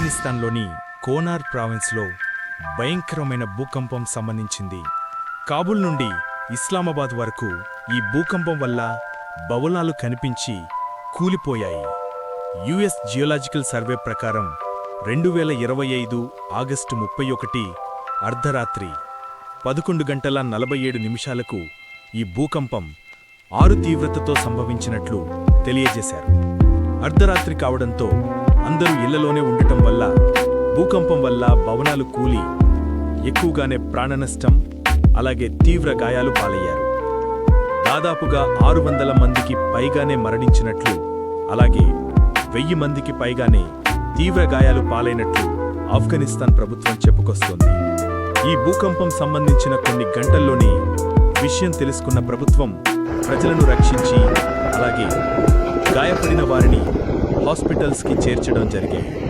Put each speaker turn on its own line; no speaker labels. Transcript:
ఆఫ్ఘనిస్తాన్లోని కోనార్ ప్రావిన్స్లో భయంకరమైన భూకంపం సంబంధించింది. కాబుల్ నుండి ఇస్లామాబాద్ వరకు ఈ భూకంపం వల్ల భవనాలు కనిపించి కూలిపోయాయి. యుఎస్ జియోలాజికల్ సర్వే ప్రకారం రెండు వేల ఇరవై ఐదు ఆగస్టు ముప్పై ఒకటి అర్ధరాత్రి పదకొండు గంటల నలభై ఏడు నిమిషాలకు ఈ భూకంపం ఆరు తీవ్రతతో సంభవించినట్లు తెలియజేశారు. అర్ధరాత్రి కావడంతో అందరూ ఇళ్ళలోనే ఉండటం వల్ల భూకంపం వల్ల భవనాలు కూలి ఎక్కువగానే ప్రాణనష్టం అలాగే తీవ్ర గాయాలు పాలయ్యారు. దాదాపుగా ఆరు వందల మందికి పైగానే మరణించినట్లు అలాగే వెయ్యి మందికి పైగానే తీవ్ర గాయాలు పాలైనట్లు ఆఫ్ఘనిస్తాన్ ప్రభుత్వం చెప్పుకొస్తోంది. ఈ భూకంపం సంబంధించిన కొన్ని గంటల్లోనే విషయం తెలుసుకున్న ప్రభుత్వం ప్రజలను రక్షించి అలాగే గాయపడిన వారిని హాస్పిటల్స్కి చేర్చడం జరిగింది.